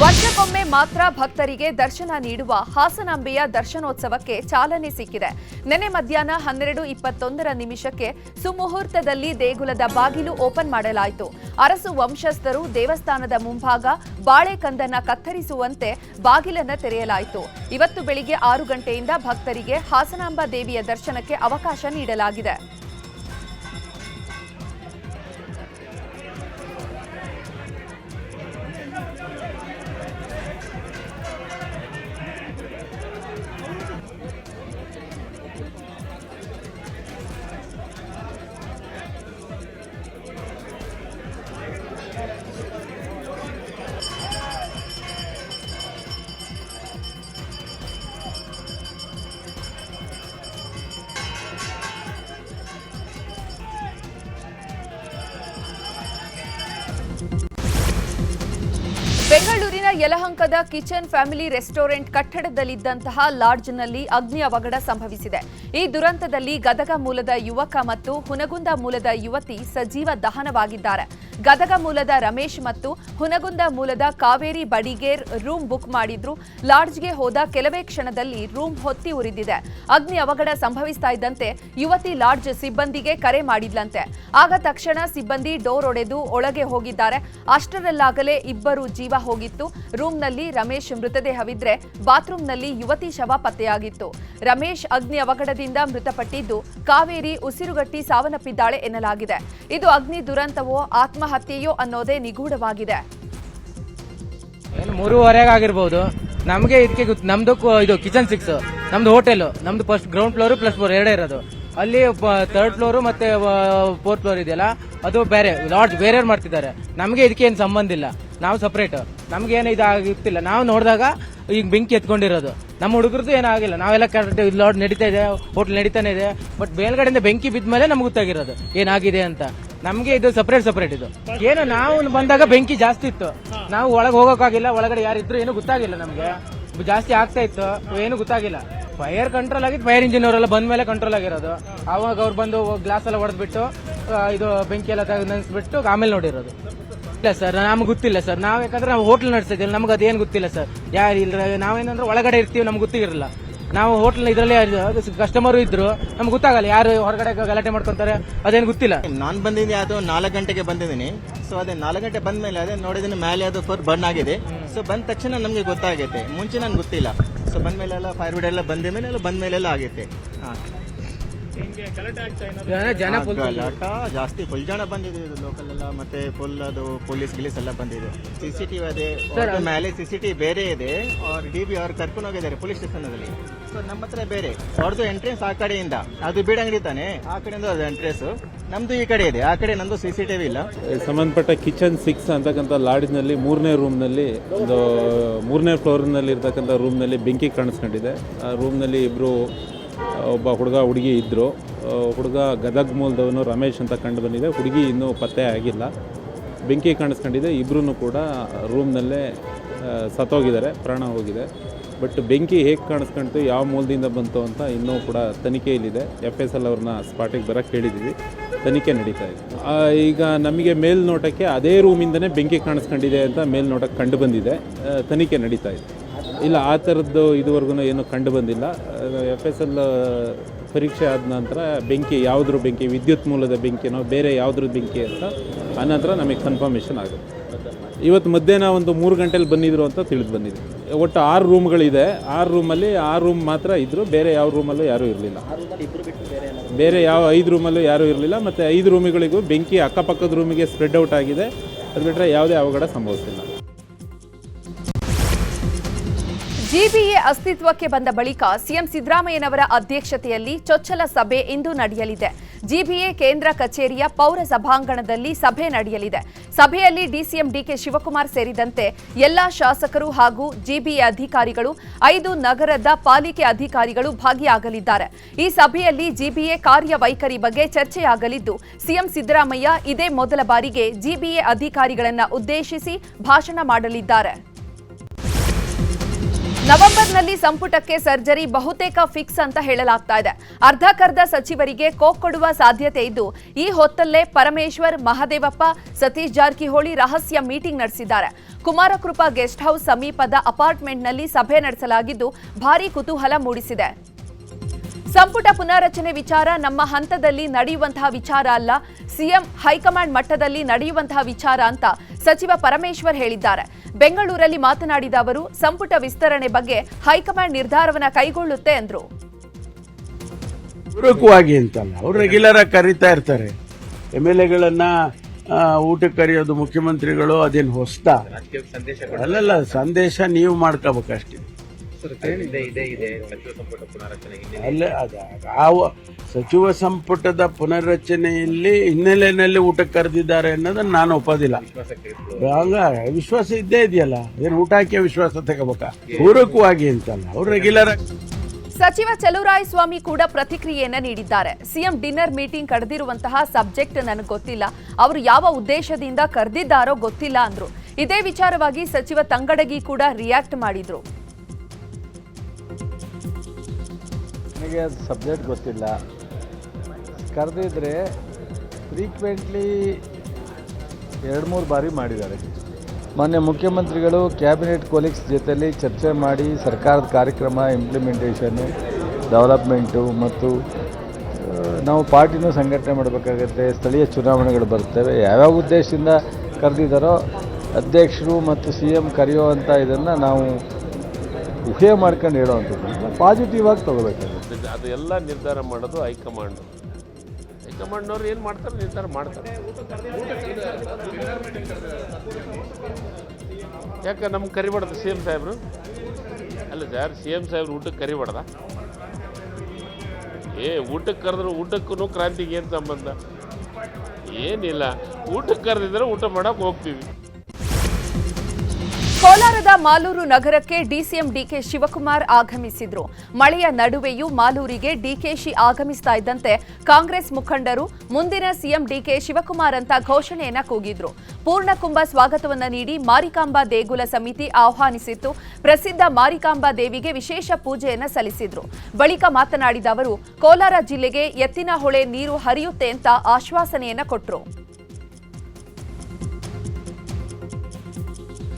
ವರ್ಷಕ್ಕೊಮ್ಮೆ ಮಾತ್ರ ಭಕ್ತರಿಗೆ ದರ್ಶನ ನೀಡುವ ಹಾಸನಾಂಬೆಯ ದರ್ಶನೋತ್ಸವಕ್ಕೆ ಚಾಲನೆ ಸಿಕ್ಕಿದೆ. ನಿನ್ನೆ ಮಧ್ಯಾಹ್ನ ಹನ್ನೆರಡು ಇಪ್ಪತ್ತೊಂದರ ನಿಮಿಷಕ್ಕೆ ಸುಮುಹೂರ್ತದಲ್ಲಿ ದೇಗುಲದ ಬಾಗಿಲು ಓಪನ್ ಮಾಡಲಾಯಿತು. ಅರಸು ವಂಶಸ್ಥರು ದೇವಸ್ಥಾನದ ಮುಂಭಾಗ ಬಾಳೆಕಂದನ್ನ ಕತ್ತರಿಸುವಂತೆ ಬಾಗಿಲನ್ನು ತೆರೆಯಲಾಯಿತು. ಇವತ್ತು ಬೆಳಿಗ್ಗೆ ಆರು ಗಂಟೆಯಿಂದ ಭಕ್ತರಿಗೆ ಹಾಸನಾಂಬ ದೇವಿಯ ದರ್ಶನಕ್ಕೆ ಅವಕಾಶ ನೀಡಲಾಗಿದೆ. ಯಲಹಂಕದ ಕಿಚನ್ ಫ್ಯಾಮಿಲಿ ರೆಸ್ಟೋರೆಂಟ್ ಕಟ್ಟಡದಲ್ಲಿದ್ದಂತಹ ಲಾಡ್ಜ್ನಲ್ಲಿ ಅಗ್ನಿ ಅವಘಡ ಸಂಭವಿಸಿದೆ. ಈ ದುರಂತದಲ್ಲಿ ಗದಗ ಮೂಲದ ಯುವಕ ಮತ್ತು ಹುನಗುಂದ ಮೂಲದ ಯುವತಿ ಸಜೀವ ದಹನವಾಗಿದ್ದಾರೆ. ಗದಗ ಮೂಲದ ರಮೇಶ್ ಮತ್ತು ಹುನಗುಂದ ಮೂಲದ ಕಾವೇರಿ ಬಡಿಗೇರ್ ರೂಮ್ ಬುಕ್ ಮಾಡಿದ್ರು. ಲಾಡ್ಜ್ಗೆ ಹೋದ ಕೆಲವೇ ಕ್ಷಣದಲ್ಲಿ ರೂಮ್ ಹೊತ್ತಿ ಉರಿದಿದೆ. ಅಗ್ನಿ ಅವಘಡ ಸಂಭವಿಸ್ತಾ ಇದ್ದಂತೆ ಯುವತಿ ಲಾಡ್ಜ್ ಸಿಬ್ಬಂದಿಗೆ ಕರೆ ಮಾಡಿದ್ಲಂತೆ. ಆಗ ತಕ್ಷಣ ಸಿಬ್ಬಂದಿ ಡೋರ್ ಒಡೆದು ಒಳಗೆ ಹೋಗಿದ್ದಾರೆ. ಅಷ್ಟರಲ್ಲಾಗಲೇ ಇಬ್ಬರು ಜೀವ ಹೋಗಿತ್ತು. ರೂಮ್ನಲ್ಲಿ ರಮೇಶ್ ಮೃತದೇಹವಿದ್ರೆ ಬಾತ್ರೂಮ್ನಲ್ಲಿ ಯುವತಿ ಶವ ಪತ್ತೆಯಾಗಿತ್ತು. ರಮೇಶ್ ಅಗ್ನಿ ಅವಘಡದಿಂದ ಮೃತಪಟ್ಟಿದ್ದು ಕಾವೇರಿ ಉಸಿರುಗಟ್ಟಿ ಸಾವನ್ನಪ್ಪಿದ್ದಾಳೆ ಎನ್ನಲಾಗಿದೆ. ಇದು ಅಗ್ನಿ ದುರಂತವೋ ಆತ್ಮಹತ್ಯೆಯೋ ಅನ್ನೋದೇ ನಿಗೂಢವಾಗಿದೆ. ಮೂರುವರೆಗೆ ಆಗಿರ್ಬೋದು. ನಮಗೆ ಇದಕ್ಕೆ ನಮ್ದು ಇದು ಕಿಚನ್ ಸಿಕ್ಸ್ ನಮ್ದು ಹೋಟೆಲ್, ನಮ್ದು first ground floor plus four ಎರಡೇ ಇರೋದು. ಅಲ್ಲಿ ಥರ್ಡ್ ಫ್ಲೋರ್ ಮತ್ತೆ ಫೋರ್ತ್ ಫ್ಲೋರ್ ಇದೆಯಲ್ಲ, ಅದು ಬೇರೆ ಲಾಡ್ಜ್ ಬೇರೆಯವ್ರು ಮಾಡ್ತಿದ್ದಾರೆ. ನಮಗೆ ಇದಕ್ಕೆ ಏನು ಸಂಬಂಧ ಇಲ್ಲ. ನಾವು ಸಪ್ರೇಟ್ ನಮ್ಗೆ ಏನು ಇದಾಗಿರ್ತಿಲ್ಲ ನಾವು ನೋಡಿದಾಗ ಈಗ ಬೆಂಕಿ ಎತ್ಕೊಂಡಿರೋದು. ನಮ್ಮ ಹುಡುಗರದ್ದು ಏನಾಗಿಲ್ಲ ನಾವೆಲ್ಲ ಕರೆಕ್ಟ್ ಲಾಡ್ ನಡೀತಾ ಇದೆ, ಹೋಟ್ಲ್ ನಡೀತಾನೆ ಇದೆ. ಬಟ್ ಮೇಲ್ಗಡೆಯಿಂದ ಬೆಂಕಿ ಬಿದ್ದ ಮೇಲೆ ನಮ್ಗೆ ಗೊತ್ತಾಗಿರೋದು. ಏನಾಗಿದೆ ಅಂತ. ನಮಗೆ ಇದು ಸಪ್ರೇಟ್ ಸಪ್ರೇಟ್ ಇದು. ಏನು ನಾವು ಬಂದಾಗ ಬೆಂಕಿ ಜಾಸ್ತಿ ಇತ್ತು. ನಾವು ಒಳಗೆ ಹೋಗೋಕ್ಕಾಗಿಲ್ಲ. ಒಳಗಡೆ ಯಾರಿದ್ರು ಏನು ಗೊತ್ತಾಗಿಲ್ಲ ನಮಗೆ. ಜಾಸ್ತಿ ಆಗ್ತಾ ಇತ್ತು. ಏನು ಗೊತ್ತಾಗಿಲ್ಲ. ಫೈರ್ ಕಂಟ್ರೋಲ್ ಆಗಿದ್ದು ಫೈರ್ ಇಂಜಿನ್ ಅವರೆಲ್ಲ ಬಂದ ಮೇಲೆ ಕಂಟ್ರೋಲ್ ಆಗಿರೋದು. ಅವಾಗ ಅವ್ರು ಬಂದು ಗ್ಲಾಸ್ ಎಲ್ಲ ಹೊಡೆದ್ಬಿಟ್ಟು ಇದು ಬೆಂಕಿ ಎಲ್ಲ ತೆಗೆದು ನೆನೆಸ್ಬಿಟ್ಟು ಆಮೇಲೆ ನೋಡಿರೋದು. ಇಲ್ಲ ಸರ್, ನಮ್ಗೆ ಗೊತ್ತಿಲ್ಲ ಸರ್. ನಾವು ಯಾಕಂದ್ರೆ ನಾವು ಹೋಟ್ಲ್ ನಡೆಸಿದ್ವಿ ನಮ್ಗೆ ಅದೇನು ಗೊತ್ತಿಲ್ಲ ಸರ್. ಯಾರು ಇಲ್ಲ ನಾವೇನಂದ್ರೆ ಒಳಗಡೆ ಇರ್ತೀವಿ, ನಮ್ಗೆ ಗೊತ್ತಿರಲ್ಲ ನಾವು ಹೋಟ್ಲ್ ಇದರಲ್ಲಿ ಕಸ್ಟಮರ್ ಇದ್ರು. ನಮ್ಗೆ ಗೊತ್ತಾಗಲ್ಲ ಯಾರು ಹೊರಗಡೆ ಗಲಾಟೆ ಮಾಡ್ಕೊಂತಾರೆ. ಅದೇನು ಗೊತ್ತಿಲ್ಲ. ನಾನು ಬಂದಿದ್ದೀನಿ, ಅದು ನಾಲ್ಕು ಗಂಟೆಗೆ ಬಂದಿದ್ದೀನಿ. ಸೊ ಅದೇ ನಾಲ್ಕು ಗಂಟೆ ಬಂದ ಮೇಲೆ ಅದೇ ನೋಡಿದ್ದೀನಿ ಮೇಲೆ ಅದು ಫೋರ್ ಬರ್ನ್ ಆಗಿದೆ. ಸೊ ಬಂದ ತಕ್ಷಣ ನಮಗೆ ಗೊತ್ತಾಗೈತೆ. ಮುಂಚೆ ನನ್ಗೆ ಗೊತ್ತಿಲ್ಲ. ಸೊ ಬಂದ ಮೇಲೆ ಎಲ್ಲ ಫೈರ್ ಎಲ್ಲ ಬಂದ ಮೇಲೆ ಎಲ್ಲ ಬಂದ ಮೇಲೆಲ್ಲ ಆಗೈತೆ. ಹಾಂ. ಜನ- ಗಲಾಟ ಜಾಸ್ತಿ ಫುಲ್ ಜನ ಬಂದಿದೆ ಇದು ಲೋಕಲ್ ಎಲ್ಲ ಮತ್ತೆ ಫುಲ್ ಅದು ಪೊಲೀಸ್ ಗಿಲೀಸ್ ಎಲ್ಲ ಬಂದಿದೆ. ಸಿ ಸಿ ಟಿವಿ ಅದೇ ಅವ್ರ್ದು ಮೇಲೆ ಸಿ ಸಿ ಟಿವಿ ಬೇರೆ ಇದೆ ಅವ್ರ ಡಿ ಬಿ ಅವ್ರು ಕರ್ಕೊಂಡು ಹೋಗಿದ್ದಾರೆ ಪೊಲೀಸ್ ಸ್ಟೇಷನ್ ಅಲ್ಲಿ. ಸೊ ನಮ್ಮ ಹತ್ರ ಬೇರೆ. ಅವ್ರದ್ದು ಎಂಟ್ರೆನ್ಸ್ ಆ ಕಡೆಯಿಂದ. ಅದು ಬೀಡಂಗಡಿ ತಾನೆ? ಆ ಕಡೆಯಿಂದ ಅದು ಎಂಟ್ರೆನ್ಸ್ ನಮ್ದು ಈ ಕಡೆ ಇದೆ. ಆ ಕಡೆ ನಮ್ದು ಸಿ ಸಿ ಟಿವಿ ಇಲ್ಲ ಸಂಬಂಧಪಟ್ಟ ಕಿಚನ್ ಸಿಕ್ಸ್ ಅಂತಕ್ಕಂಥ ಲಾಡ್ಜ್ನಲ್ಲಿ ಮೂರನೇ ರೂಮ್ನಲ್ಲಿ ಒಂದು ಮೂರನೇ ಫ್ಲೋರ್ನಲ್ಲಿ ಇರ್ತಕ್ಕಂಥ ರೂಮ್ನಲ್ಲಿ ಬೆಂಕಿ ಕಾಣಿಸ್ಕೊಂಡಿದೆ. ಆ ರೂಮ್ನಲ್ಲಿ ಇಬ್ಬರು ಒಬ್ಬ ಹುಡುಗ ಹುಡುಗಿ ಇದ್ದರು ಹುಡುಗ ಗದಗ್ ಮೂಲದವನು ರಮೇಶ್ ಅಂತ ಕಂಡು ಬಂದಿದೆ ಹುಡುಗಿ ಇನ್ನೂ ಪತ್ತೆ ಆಗಿಲ್ಲ. ಬೆಂಕಿ ಕಾಣಿಸ್ಕೊಂಡಿದೆ. ಇಬ್ಬರೂ ಕೂಡ ರೂಮ್ನಲ್ಲೇ ಸತ್ತೋಗಿದ್ದಾರೆ. ಪ್ರಾಣ ಹೋಗಿದೆ. ಬಟ್ ಬೆಂಕಿ ಹೇಗೆ ಕಾಣಿಸ್ಕೊಂತು ಯಾವ ಮೂಲದಿಂದ ಬಂತು ಅಂತ ಇನ್ನೂ ಕೂಡ ತನಿಖೆಯಲ್ಲಿದೆ ಎಫ್ ಎಸ್ ಎಲ್ ಅವ್ರನ್ನ ಸ್ಪಾಟಿಗೆ ಬರೋಕ್ಕೆ ಹೇಳಿದ್ದೀವಿ ತನಿಖೆ ನಡೀತಾ ಇದೆ. ಈಗ ನಮಗೆ ಮೇಲ್ನೋಟಕ್ಕೆ ಅದೇ ರೂಮಿಂದನೇ ಬೆಂಕಿ ಕಾಣಿಸ್ಕೊಂಡಿದೆ ಅಂತ ಮೇಲ್ನೋಟಕ್ಕೆ ಕಂಡು ಬಂದಿದೆ. ತನಿಖೆ ನಡೀತಾ ಇದೆ. ಇಲ್ಲ, ಆ ಥರದ್ದು ಇದುವರೆಗೂ ಏನು ಕಂಡು ಬಂದಿಲ್ಲ. ಎಫ್ ಎಸ್ ಎಲ್ ಪರೀಕ್ಷೆ ಆದ ನಂತರ ಬೆಂಕಿ, ಯಾವುದ್ರ ಬೆಂಕಿ, ವಿದ್ಯುತ್ ಮೂಲದ ಬೆಂಕಿನೋ, ಬೇರೆ ಯಾವುದ್ರ ಬೆಂಕಿ ಅಂತ ಆನಂತರ ನಮಗೆ ಕನ್ಫರ್ಮೇಷನ್ ಆಗುತ್ತೆ. ಇವತ್ತು ಮಧ್ಯಾಹ್ನ ಒಂದು ಮೂರು ಗಂಟೆಲಿ ಬಂದಿದ್ರು ಅಂತ ತಿಳಿದು ಬಂದಿದೆ. ಒಟ್ಟು ಆರು ರೂಮ್ಗಳಿದೆ. ಆರು ರೂಮಲ್ಲಿ ಆರು ರೂಮ್ ಮಾತ್ರ ಇದ್ದರು ಬೇರೆ ಯಾವ ರೂಮಲ್ಲೂ ಯಾರೂ ಇರಲಿಲ್ಲ. ಬೇರೆ ಯಾವ ಐದು ರೂಮಲ್ಲೂ ಯಾರೂ ಇರಲಿಲ್ಲ. ಮತ್ತು ಐದು ರೂಮ್ಗಳಿಗೂ ಬೆಂಕಿ ಅಕ್ಕಪಕ್ಕದ ರೂಮಿಗೆ ಸ್ಪ್ರೆಡ್ ಔಟ್ ಆಗಿದೆ. ಅದು ಬಿಟ್ಟರೆ ಯಾವುದೇ ಅವಘಡ ಸಂಭವಿಸಿಲ್ಲ. ಜಿಬಿಎ ಅಸ್ತಿತ್ವಕ್ಕೆ ಬಂದ ಬಳಿಕ ಸಿಎಂ ಸಿದ್ದರಾಮಯ್ಯನವರ ಅಧ್ಯಕ್ಷತೆಯಲ್ಲಿ ಚೊಚ್ಚಲ ಸಭೆ ಇಂದು ನಡೆಯಲಿದೆ. ಜಿಬಿಎ ಕೇಂದ್ರ ಕಚೇರಿಯ ಪೌರ ಸಭಾಂಗಣದಲ್ಲಿ ಸಭೆ ನಡೆಯಲಿದೆ. ಸಭೆಯಲ್ಲಿ ಡಿಸಿಎಂ ಡಿಕೆ ಶಿವಕುಮಾರ್ ಸೇರಿದಂತೆ ಎಲ್ಲಾ ಶಾಸಕರು ಹಾಗೂ ಜಿಬಿಎ ಅಧಿಕಾರಿಗಳು, ಐದು ನಗರದ ಪಾಲಿಕೆ ಅಧಿಕಾರಿಗಳು ಭಾಗಿಯಾಗಲಿದ್ದಾರೆ. ಈ ಸಭೆಯಲ್ಲಿ ಜಿಬಿಎ ಕಾರ್ಯವೈಖರಿ ಬಗ್ಗೆ ಚರ್ಚೆಯಾಗಲಿದ್ದು, ಸಿಎಂ ಸಿದ್ದರಾಮಯ್ಯ ಇದೇ ಮೊದಲ ಬಾರಿಗೆ ಜಿಬಿಎ ಅಧಿಕಾರಿಗಳನ್ನು ಉದ್ದೇಶಿಸಿ ಭಾಷಣ ಮಾಡಲಿದ್ದಾರೆ. ನವೆಂಬರ್ನಲ್ಲಿ ಸಂಪುಟಕ್ಕೆ ಸರ್ಜರಿ ಬಹುತೇಕ ಫಿಕ್ಸ್ ಅಂತ ಹೇಳಲಾಗ್ತಾ ಇದೆ. ಅರ್ಧಕರ್ಧ ಸಚಿವರಿಗೆ ಕೋಕ್ ಕೊಡುವ ಸಾಧ್ಯತೆ ಇದ್ದು, ಈ ಹೊತ್ತಲ್ಲೇ ಪರಮೇಶ್ವರ್, ಮಹದೇವಪ್ಪ, ಸತೀಶ್ ಜಾರಕಿಹೊಳಿ ರಹಸ್ಯ ಮೀಟಿಂಗ್ ನಡೆಸಿದ್ದಾರೆ. ಕುಮಾರಕೃಪಾ ಗೆಸ್ಟ್ ಹೌಸ್ ಸಮೀಪದ ಅಪಾರ್ಟ್ಮೆಂಟ್ನಲ್ಲಿ ಸಭೆ ನಡೆಸಲಾಗಿದ್ದು, ಭಾರೀ ಕುತೂಹಲ ಮೂಡಿಸಿದೆ. ಸಂಪುಟ ಪುನಾರಚನೆ ವಿಚಾರ ನಮ್ಮ ಹಂತದಲ್ಲಿ ನಡೆಯುವಂತಹ ವಿಚಾರ ಅಲ್ಲ. ಸಿಎಂ, ಹೈಕಮಾಂಡ್ ಮಟ್ಟದಲ್ಲಿ ನಡೆಯುವಂತಹ ವಿಚಾರ ಅಂತ ಸಚಿವ ಪರಮೇಶ್ವರ್ ಹೇಳಿದ್ದಾರೆ. ಬೆಂಗಳೂರಲ್ಲಿ ಮಾತನಾಡಿದ ಅವರು, ಸಂಪುಟ ವಿಸ್ತರಣೆ ಬಗ್ಗೆ ಹೈಕಮಾಂಡ್ ನಿರ್ಧಾರವನ್ನ ಕೈಗೊಳ್ಳುತ್ತೆ ಎಂದರು ಪೂರಕವಾಗಿ ಅಂತಲ್ಲ, ಅವ್ರು ರೆಗ್ಯುಲರ್ ಆಗಿ ಕರೀತಾ ಇರ್ತಾರೆ. ಎಂ ಎಲ್ ಎಗಳನ್ನ ಊಟಕ್ಕೆ ಕರೆಯೋದು ಮುಖ್ಯಮಂತ್ರಿಗಳು ಅದೇನು ಹೊಸ್ತಾ ಅಲ್ಲಲ್ಲ, ಸಂದೇಶ ನೀವು ಮಾಡ್ಕೋಬೇಕಷ್ಟೇ. ಅಲ್ಲೇ ಸಚಿವ ಸಂಪುಟದ ಪುನರ್ರಚನೆಯಲ್ಲಿ ಹಿನ್ನೆಲೆಯಲ್ಲಿ ಊಟಕ್ಕೆ ಕರೆದಿದ್ದಾರೆ ಅನ್ನೋದನ್ನ ನಾನು ಒಪ್ಪೋದಿಲ್ಲ. ಹಂಗ ವಿಶ್ವಾಸ ಇದ್ದೇ ಇದೆಯಲ್ಲ? ಏನು ಊಟ ಹಾಕಿ ವಿಶ್ವಾಸ ತಗೋಬೇಕಾ ಪೂರಕವಾಗಿ ಅಂತಲ್ಲ. ಅವ್ರು ರೆಗ್ಯುಲರ್ ಆಗಿ. ಸಚಿವ ಚಲುರಾಯಸ್ವಾಮಿ ಕೂಡ ಪ್ರತಿಕ್ರಿಯೆಯನ್ನ ನೀಡಿದ್ದಾರೆ. ಸಿಎಂ ಡಿನ್ನರ್ ಮೀಟಿಂಗ್ ಕರೆದಿರುವಂತಹ ಸಬ್ಜೆಕ್ಟ್ ನನಗೆ ಗೊತ್ತಿಲ್ಲ. ಅವರು ಯಾವ ಉದ್ದೇಶದಿಂದ ಕರೆದಿದ್ದಾರೋ ಗೊತ್ತಿಲ್ಲ ಅಂದ್ರು. ಇದೇ ವಿಚಾರವಾಗಿ ಸಚಿವ ತಂಗಡಗಿ ಕೂಡ ರಿಯಾಕ್ಟ್ ಮಾಡಿದ್ರು. ನನಗೆ ಅದು ಸಬ್ಜೆಕ್ಟ್ ಗೊತ್ತಿಲ್ಲ. ಕರೆದಿದ್ರೆ ಫ್ರೀಕ್ವೆಂಟ್ಲಿ ಎರಡು ಮೂರು ಬಾರಿ ಮಾಡಿದ್ದಾರೆ. ಮಾನ್ಯ ಮುಖ್ಯಮಂತ್ರಿಗಳು ಕ್ಯಾಬಿನೆಟ್ ಕೊಲೀಗ್ಸ್ ಜೊತೆಯಲ್ಲಿ ಚರ್ಚೆ ಮಾಡಿ ಸರ್ಕಾರದ ಕಾರ್ಯಕ್ರಮ ಇಂಪ್ಲಿಮೆಂಟೇಷನು ಡೆವಲಪ್ಮೆಂಟು ಮತ್ತು ನಾವು ಪಾರ್ಟಿನೂ ಸಂಘಟನೆ ಮಾಡಬೇಕಾಗತ್ತೆ, ಸ್ಥಳೀಯ ಚುನಾವಣೆಗಳು ಬರ್ತವೆ. ಯಾವ್ಯಾವ ಉದ್ದೇಶದಿಂದ ಕರೆದಿದ್ದಾರೋ ಅಧ್ಯಕ್ಷರು ಮತ್ತು ಸಿ ಎಂ ಕರೆಯುವಂಥ ಇದನ್ನು ನಾವು ಊಹೆ ಮಾಡ್ಕೊಂಡು ಹೇಳೋವಂಥದ್ದು ಪಾಸಿಟಿವ್ ಆಗಿ ತಗೋಬೇಕು. ಅದು ಎಲ್ಲ ನಿರ್ಧಾರ ಮಾಡೋದು ಹೈಕಮಾಂಡ್. ಹೈಕಮಾಂಡ್ನವ್ರು ಏನು ಮಾಡ್ತಾರೆ? ನಿರ್ಧಾರ ಮಾಡ್ತಾರೆ. ಯಾಕೆ ನಮ್ಗೆ ಕರಿಬಾರ್ದು ಸಿ ಎಂ ಸಾಹೇಬ್ರು? ಅಲ್ಲ ಸರ್ ಸಿ ಎಂ ಸಾಹೇಬ್ರು ಊಟಕ್ಕೆ ಕರಿಬಾರ್ದ? ಏ, ಊಟಕ್ಕೆ ಕರೆದ್ರು ಊಟಕ್ಕೂ ಕ್ರಾಂತಿಗೆ ಏನು ಸಂಬಂಧ? ಏನಿಲ್ಲ. ಊಟಕ್ಕೆ ಕರೆದಿದ್ರೆ ಊಟ ಮಾಡಕ್ಕೆ ಹೋಗ್ತೀವಿ. ಕೋಲಾರದ ಮಾಲೂರು ನಗರಕ್ಕೆ ಡಿಸಿಎಂ ಡಿಕೆ ಶಿವಕುಮಾರ್ ಆಗಮಿಸಿದ್ರು. ಮಳೆಯ ನಡುವೆಯೂ ಮಾಲೂರಿಗೆ ಡಿಕೆಶಿ ಆಗಮಿಸ್ತಾ ಇದ್ದಂತೆ ಕಾಂಗ್ರೆಸ್ ಮುಖಂಡರು ಮುಂದಿನ ಸಿಎಂ ಡಿಕೆ ಶಿವಕುಮಾರ್ ಅಂತ ಘೋಷಣೆಯನ್ನ ಕೂಗಿದ್ರು. ಪೂರ್ಣಕುಂಭ ಸ್ವಾಗತವನ್ನ ನೀಡಿ ಮಾರಿಕಾಂಬಾ ದೇಗುಲ ಸಮಿತಿ ಆಹ್ವಾನಿಸಿತ್ತು. ಪ್ರಸಿದ್ಧ ಮಾರಿಕಾಂಬಾ ದೇವಿಗೆ ವಿಶೇಷ ಪೂಜೆಯನ್ನ ಸಲ್ಲಿಸಿದ್ರು. ಬಳಿಕ ಮಾತನಾಡಿದ ಅವರು, ಕೋಲಾರ ಜಿಲ್ಲೆಗೆ ಎತ್ತಿನ ಹೊಳೆ ನೀರು ಹರಿಯುತ್ತೆ ಅಂತ ಆಶ್ವಾಸನೆಯನ್ನ ಕೊಟ್ರು.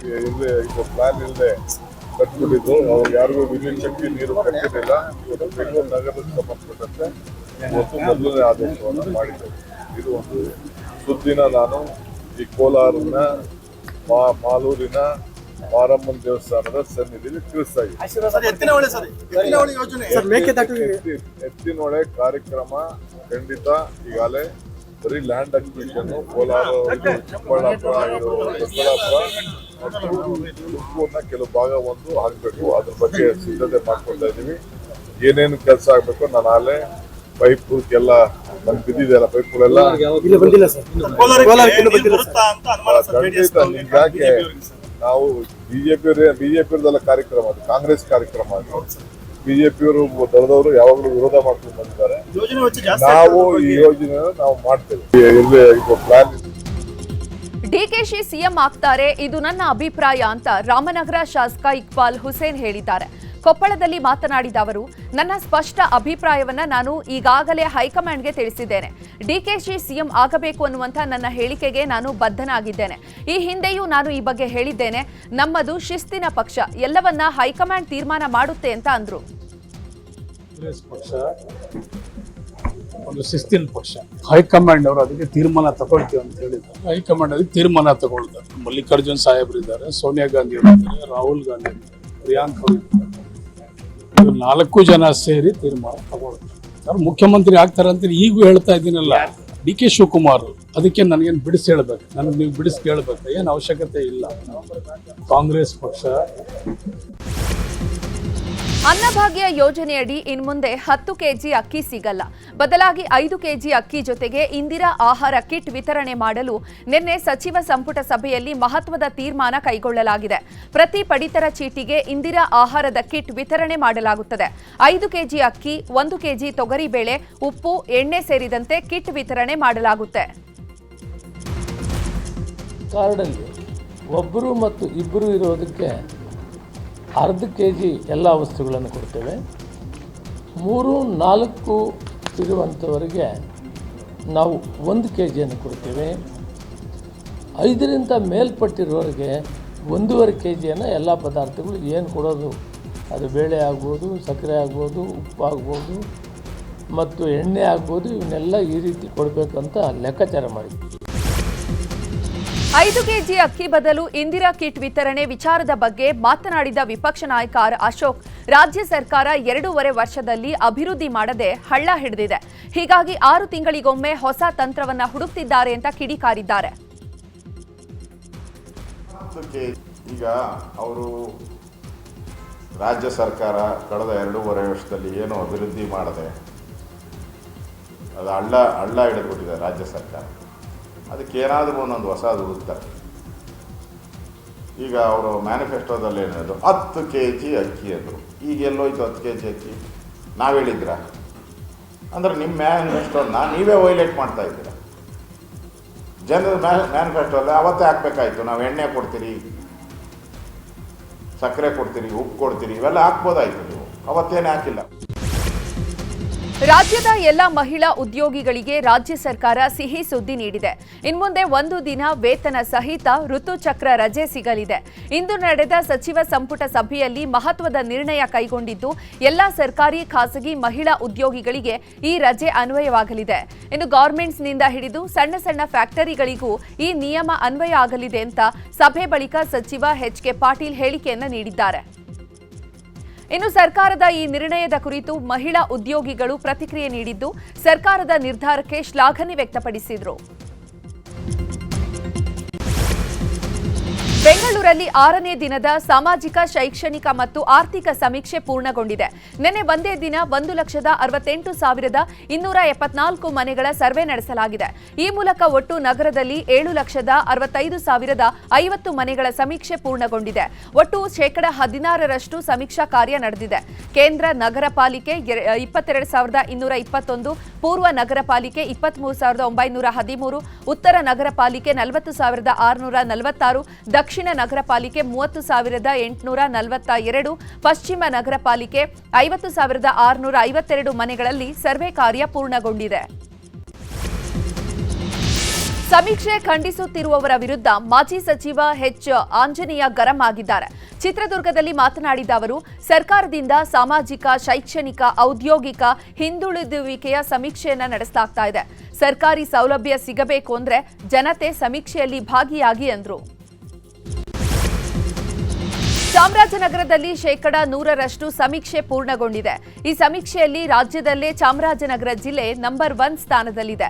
ಇಲ್ಲದೆ ಇದು ಪ್ಲಾನ್ ಇಲ್ಲದೆ ಕಟ್ಬಿಟ್ಟಿದ್ದು ಅವ್ರು ಯಾರಿಗೂ ವಿದ್ಯುತ್ ಶಕ್ತಿ ನೀರು ಕಟ್ಟಿರಲಿಲ್ಲ. ಇವತ್ತು ಬೆಂಗಳೂರು ನಗರಕ್ಕೆ ಸಂಬಂಧಪಟ್ಟಂತೆ ಇವತ್ತು ಮೊದಲನೇ ಆದೇಶವನ್ನು ಮಾಡಿದ್ದೇವೆ ಇದು ಒಂದು ಸುದ್ದಿನ ನಾನು ಈ ಕೋಲಾರನ ಮಾ ಮಾಲೂರಿನ ಮಾರಮ್ಮನ ದೇವಸ್ಥಾನದ ಸನ್ನಿಧಿಯಲ್ಲಿ ತಿಳಿಸ್ತಾ ಇದ್ದೀನಿ. ಎತ್ತಿನೊಳೆ ಕಾರ್ಯಕ್ರಮ ಖಂಡಿತ ಈಗಾಗಲೇ ಬರೀ ಲ್ಯಾಂಡ್ ಅಕ್ವಿಷನ್ ಕೋಲಾರ ಇದು ಚಿಕ್ಕಬಳ್ಳಾಪುರ ದೊಡ್ಡಬಳ್ಳಾಪುರ ಮತ್ತು ತುಮಕೂರಿನ ಕೆಲವು ಭಾಗ ಒಂದು ಆಗಬೇಕು. ಅದ್ರ ಬಗ್ಗೆ ಸಿದ್ಧತೆ ಮಾಡ್ಕೊಳ್ತಾ ಇದ್ದೀವಿ. ಏನೇನು ಕೆಲಸ ಆಗಬೇಕು ನಾನು ಆಲೆ ಪೈಪ್ ಎಲ್ಲ ನಮ್ಗೆ ಬಿದ್ದಿದೆಯಲ್ಲ ಪೈಪ್ಗಳೆಲ್ಲ ಖಂಡಿತ ಯಾಕೆ ನಾವು ಬಿಜೆಪಿ ಬಿಜೆಪಿ ಕಾರ್ಯಕ್ರಮ ಅದು ಕಾಂಗ್ರೆಸ್ ಕಾರ್ಯಕ್ರಮ ಅದು. ಬಿಜೆಪಿಯವರು ದಳದವರು ಯಾವಾಗಲೂ ವಿರೋಧ ಮಾಡ್ಕೊಂಡು ಬಂದಿದ್ದಾರೆ. ನಾವು ಈ ಯೋಜನೆ ನಾವು ಮಾಡ್ತೇವೆ. ಡಿಕೆಶಿ ಸಿಎಂ ಆಗ್ತಾರೆ ಇದು ನನ್ನ ಅಭಿಪ್ರಾಯ ಅಂತ ರಾಮನಗರ ಶಾಸಕ ಇಕ್ಬಾಲ್ ಹುಸೇನ್ ಹೇಳಿದ್ದಾರೆ. ಕೊಪ್ಪಳದಲ್ಲಿ ಮಾತನಾಡಿದ ಅವರು, ನನ್ನ ಸ್ಪಷ್ಟ ಅಭಿಪ್ರಾಯವನ್ನ ನಾನು ಈಗಾಗಲೇ ಹೈಕಮಾಂಡ್ಗೆ ತಿಳಿಸಿದ್ದೇನೆ. ಡಿಕೆಶಿ ಸಿಎಂ ಆಗಬೇಕು ಅನ್ನುವಂಥ ನನ್ನ ಹೇಳಿಕೆಗೆ ನಾನು ಬದ್ಧನಾಗಿದ್ದೇನೆ. ಈ ಹಿಂದೆಯೂ ನಾನು ಈ ಬಗ್ಗೆ ಹೇಳಿದ್ದೇನೆ. ನಮ್ಮದು ಶಿಸ್ತಿನ ಪಕ್ಷ. ಎಲ್ಲವನ್ನ ಹೈಕಮಾಂಡ್ ತೀರ್ಮಾನ ಮಾಡುತ್ತೆ ಅಂತ ಅಂದ್ರು. ಒಂದು ಶಿಸ್ತಿನ ಪಕ್ಷ. ಹೈಕಮಾಂಡ್ ಅವರು ಅದಕ್ಕೆ ತೀರ್ಮಾನ ತಗೊಳ್ತೀವಿ ಅಂತ ಹೇಳಿದ್ದಾರೆ. ಹೈಕಮಾಂಡ್ ಅದಕ್ಕೆ ತೀರ್ಮಾನ ತಗೊಳ್ತಾರೆ. ಮಲ್ಲಿಕಾರ್ಜುನ್ ಸಾಹೇಬ್ರು ಇದ್ದಾರೆ ಸೋನಿಯಾ ಗಾಂಧಿ ಅವರು ಇದ್ದಾರೆ ರಾಹುಲ್ ಗಾಂಧಿ ಪ್ರಿಯಾಂಕ್ ಅವರು ಇದ್ದಾರೆ ನಾಲ್ಕು ಜನ ಸೇರಿ ತೀರ್ಮಾನ ತಗೊಳ್ತಾರೆ ಮುಖ್ಯಮಂತ್ರಿ ಆಗ್ತಾರೆ ಅಂತ ಈಗೂ ಹೇಳ್ತಾ ಇದ್ದೀನಲ್ಲ. ಡಿ ಕೆ ಶಿವಕುಮಾರ್, ಅದಕ್ಕೆ ನನಗೇನು ಬಿಡಿಸಿ ಹೇಳ್ಬೇಕು? ನನಗೆ ನೀವು ಬಿಡಿಸಿ ಕೇಳ್ಬೇಕು. ಏನು ಅವಶ್ಯಕತೆ ಇಲ್ಲ. ಕಾಂಗ್ರೆಸ್ ಪಕ್ಷ ಅನ್ನಭಾಗ್ಯ ಯೋಜನೆಯಡಿ ಇನ್ಮುಂದೆ ಹತ್ತು ಕೆಜಿ ಅಕ್ಕಿ ಸಿಗಲ್ಲ. ಬದಲಾಗಿ ಐದು ಕೆಜಿ ಅಕ್ಕಿ ಜೊತೆಗೆ ಇಂದಿರಾ ಆಹಾರ ಕಿಟ್ ವಿತರಣೆ ಮಾಡಲು ನಿನ್ನೆ ಸಚಿವ ಸಂಪುಟ ಸಭೆಯಲ್ಲಿ ಮಹತ್ವದ ತೀರ್ಮಾನ ಕೈಗೊಳ್ಳಲಾಗಿದೆ. ಪ್ರತಿ ಪಡಿತರ ಚೀಟಿಗೆ ಇಂದಿರಾ ಆಹಾರದ ಕಿಟ್ ವಿತರಣೆ ಮಾಡಲಾಗುತ್ತದೆ. ಐದು ಕೆಜಿ ಅಕ್ಕಿ, ಒಂದು ಕೆಜಿ ತೊಗರಿಬೇಳೆ ಉಪ್ಪು, ಎಣ್ಣೆ ಸೇರಿದಂತೆ ಕಿಟ್ ವಿತರಣೆ ಮಾಡಲಾಗುತ್ತೆ. ಒಬ್ಬರು ಮತ್ತು ಇಬ್ಬರು ಇರೋದಕ್ಕೆ ಅರ್ಧ ಕೆ ಜಿ ಎಲ್ಲ ವಸ್ತುಗಳನ್ನು ಕೊಡ್ತೇವೆ. ಮೂರು, ನಾಲ್ಕು ಇರುವಂಥವರಿಗೆ ನಾವು ಒಂದು ಕೆ ಜಿಯನ್ನು ಕೊಡ್ತೇವೆ. ಐದರಿಂದ ಮೇಲ್ಪಟ್ಟಿರೋರಿಗೆ ಒಂದೂವರೆ ಕೆ ಜಿಯನ್ನು ಎಲ್ಲ ಪದಾರ್ಥಗಳು ಏನು ಕೊಡೋದು, ಅದು ಬೇಳೆ ಆಗ್ಬೋದು, ಸಕ್ಕರೆ ಆಗ್ಬೋದು, ಉಪ್ಪು ಆಗ್ಬೋದು, ಮತ್ತು ಎಣ್ಣೆ ಆಗ್ಬೋದು, ಇವನ್ನೆಲ್ಲ ಈ ರೀತಿ ಕೊಡಬೇಕಂತ ಲೆಕ್ಕಾಚಾರ ಮಾಡಿ ಐದು ಕೆಜಿ ಅಕ್ಕಿ ಬದಲು ಇಂದಿರಾ ಕಿಟ್ ವಿತರಣೆ ವಿಚಾರದ ಬಗ್ಗೆ ಮಾತನಾಡಿದ ವಿಪಕ್ಷ ನಾಯಕ ಆರ್ ಅಶೋಕ್, ರಾಜ್ಯ ಸರ್ಕಾರ ಎರಡೂವರೆ ವರ್ಷದಲ್ಲಿ ಅಭಿವೃದ್ಧಿ ಮಾಡದೆ ಹಳ್ಳ ಹಿಡಿದಿದೆ. ಹೀಗಾಗಿ ಆರು ತಿಂಗಳಿಗೊಮ್ಮೆ ಹೊಸ ತಂತ್ರವನ್ನ ಹುಡುಕ್ತಿದ್ದಾರೆ ಅಂತ ಕಿಡಿಕಾರಿದ್ದಾರೆ. ಈಗ ಅವರು ರಾಜ್ಯ ಸರ್ಕಾರ ಕಳೆದ ಎರಡೂವರೆ ವರ್ಷದಲ್ಲಿ ಏನು ಅಭಿವೃದ್ಧಿ ಮಾಡದೆ, ಅದು ಹಳ್ಳ ಹಳ್ಳ ಹಿಡಿದ್ಬಿಟ್ಟಿದೆ ರಾಜ್ಯ ಸರ್ಕಾರ. ಅದಕ್ಕೆ ಏನಾದರೂ ಒಂದೊಂದು ಹೊಸದು ಈಗ ಅವರು ಮ್ಯಾನಿಫೆಸ್ಟೋದಲ್ಲಿ ಏನಿರೋದು? ಹತ್ತು ಕೆ ಜಿ ಅಕ್ಕಿ ಅಂದರು. ಈಗ ಎಲ್ಲೋಯ್ತು ಹತ್ತು ಕೆ ಜಿ ಅಕ್ಕಿ? ನಾವು ಹೇಳಿದ್ರ? ಅಂದ್ರೆ ನಿಮ್ಮ ಮ್ಯಾನಿಫೆಸ್ಟೋನ ನೀವೇ ವೈಲೇಟ್ ಮಾಡ್ತಾ ಇದ್ದೀರ? ಜನರ ಅಲ್ಲ ಅವತ್ತೇ ಹಾಕ್ಬೇಕಾಯ್ತು. ನಾವು ಎಣ್ಣೆ ಕೊಡ್ತೀರಿ, ಸಕ್ಕರೆ ಕೊಡ್ತೀರಿ, ಉಪ್ಪು ಕೊಡ್ತೀರಿ, ಇವೆಲ್ಲ ಹಾಕ್ಬೋದಾಯ್ತು ನೀವು. ಅವತ್ತೇನೇ ಹಾಕಿಲ್ಲ. ರಾಜ್ಯದ ಎಲ್ಲ ಮಹಿಳಾ ಉದ್ಯೋಗಿಗಳಿಗೆ ರಾಜ್ಯ ಸರ್ಕಾರ ಸಿಹಿ ಸುದ್ದಿ ನೀಡಿದೆ. ಇನ್ಮುಂದೆ ಒಂದು ದಿನ ವೇತನ ಸಹಿತ ಋತುಚಕ್ರ ರಜೆ ಸಿಗಲಿದೆ. ಇಂದು ನಡೆದ ಸಚಿವ ಸಂಪುಟ ಸಭೆಯಲ್ಲಿ ಮಹತ್ವದ ನಿರ್ಣಯ ಕೈಗೊಂಡಿದ್ದು, ಎಲ್ಲ ಸರ್ಕಾರಿ ಖಾಸಗಿ ಮಹಿಳಾ ಉದ್ಯೋಗಿಗಳಿಗೆ ಈ ರಜೆ ಅನ್ವಯವಾಗಲಿದೆ. ಇನ್ನು ಗಾರ್ಮೆಂಟ್ಸ್ನಿಂದ ಹಿಡಿದು ಸಣ್ಣ ಸಣ್ಣ ಫ್ಯಾಕ್ಟರಿಗಳಿಗೂ ಈ ನಿಯಮ ಅನ್ವಯ ಆಗಲಿದೆ ಅಂತ ಸಭೆ ಬಳಿಕ ಸಚಿವ ಎಚ್ ಕೆ ಪಾಟೀಲ್ ಹೇಳಿಕೆಯನ್ನ ನೀಡಿದ್ದಾರೆ. ಇನ್ನು ಸರ್ಕಾರದ ಈ ನಿರ್ಣಯದ ಕುರಿತು ಮಹಿಳಾ ಉದ್ಯೋಗಿಗಳು ಪ್ರತಿಕ್ರಿಯೆ ನೀಡಿದ್ದು ಸರ್ಕಾರದ ನಿರ್ಧಾರಕ್ಕೆ ಶ್ಲಾಘನೆ ವ್ಯಕ್ತಪಡಿಸಿದರು. ಬೆಂಗಳೂರಲ್ಲಿ ಆರನೇ ದಿನದ ಸಾಮಾಜಿಕ, ಶೈಕ್ಷಣಿಕ ಮತ್ತು ಆರ್ಥಿಕ ಸಮೀಕ್ಷೆ ಪೂರ್ಣಗೊಂಡಿದೆ. ನಿನ್ನೆ ಒಂದೇ ದಿನ ಒಂದು ಲಕ್ಷದ ಅರವತ್ತೆಂಟು ಸಾವಿರದ ಇನ್ನೂರ ಎಪ್ಪತ್ನಾಲ್ಕು ಮನೆಗಳ ಸರ್ವೆ ನಡೆಸಲಾಗಿದೆ. ಈ ಮೂಲಕ ಒಟ್ಟು ನಗರದಲ್ಲಿ ಏಳು ಲಕ್ಷದ ಅರವತ್ತೈದು ಸಾವಿರದ ಐವತ್ತು ಮನೆಗಳ ಸಮೀಕ್ಷೆ ಪೂರ್ಣಗೊಂಡಿದೆ. ಒಟ್ಟು ಶೇಕಡ ಹದಿನಾರರಷ್ಟು ಸಮೀಕ್ಷಾ ಕಾರ್ಯ ನಡೆದಿದೆ. ಕೇಂದ್ರ ನಗರ ಪಾಲಿಕೆ ಇಪ್ಪತ್ತೆರಡು ಸಾವಿರದ ಇನ್ನೂರ ಇಪ್ಪತ್ತೊಂದು, ಪೂರ್ವ ನಗರ ಪಾಲಿಕೆ ಇಪ್ಪತ್ಮೂರು ಸಾವಿರದ ಒಂಬೈನೂರ ಹದಿಮೂರು, ಉತ್ತರ ನಗರ ಪಾಲಿಕೆ ನಲವತ್ತು ಸಾವಿರದ ಆರುನೂರ ನಲವತ್ತಾರು, ದಕ್ಷಿಣ ನಗರ ಪಾಲಿಕೆ ಮೂವತ್ತು ಸಾವಿರದ ಎಂಟುನೂರ ನಲವತ್ತ ಎರಡು, ಪಶ್ಚಿಮ ನಗರ ಪಾಲಿಕೆ ಐವತ್ತು ಸಾವಿರದ ಆರುನೂರ ಐವತ್ತೆರಡು ಮನೆಗಳಲ್ಲಿ ಸರ್ವೆ ಕಾರ್ಯ ಪೂರ್ಣಗೊಂಡಿದೆ. ಸಮೀಕ್ಷೆ ಖಂಡಿಸುತ್ತಿರುವವರ ವಿರುದ್ಧ ಮಾಜಿ ಸಚಿವ ಎಚ್ ಆಂಜನೇಯ ಗರಂ ಆಗಿದ್ದಾರೆ. ಚಿತ್ರದುರ್ಗದಲ್ಲಿ ಮಾತನಾಡಿದ ಅವರು, ಸರ್ಕಾರದಿಂದ ಸಾಮಾಜಿಕ, ಶೈಕ್ಷಣಿಕ, ಔದ್ಯೋಗಿಕ ಹಿಂದುಳಿದುವಿಕೆಯ ಸಮೀಕ್ಷೆಯನ್ನ ನಡೆಸಲಾಗ್ತಾ ಇದೆ. ಸರ್ಕಾರಿ ಸೌಲಭ್ಯ ಸಿಗಬೇಕು ಅಂದ್ರೆ ಜನತೆ ಸಮೀಕ್ಷೆಯಲ್ಲಿ ಭಾಗಿಯಾಗಿ ಅಂದ್ರು. ಚಾಮರಾಜನಗರದಲ್ಲಿ ಶೇಕಡ ನೂರರಷ್ಟು ಸಮೀಕ್ಷೆ ಪೂರ್ಣಗೊಂಡಿದೆ. ಈ ಸಮೀಕ್ಷೆಯಲ್ಲಿ ರಾಜ್ಯದಲ್ಲೇ ಚಾಮರಾಜನಗರ ಜಿಲ್ಲೆ ನಂಬರ್ ಒನ್ ಸ್ಥಾನದಲ್ಲಿದೆ.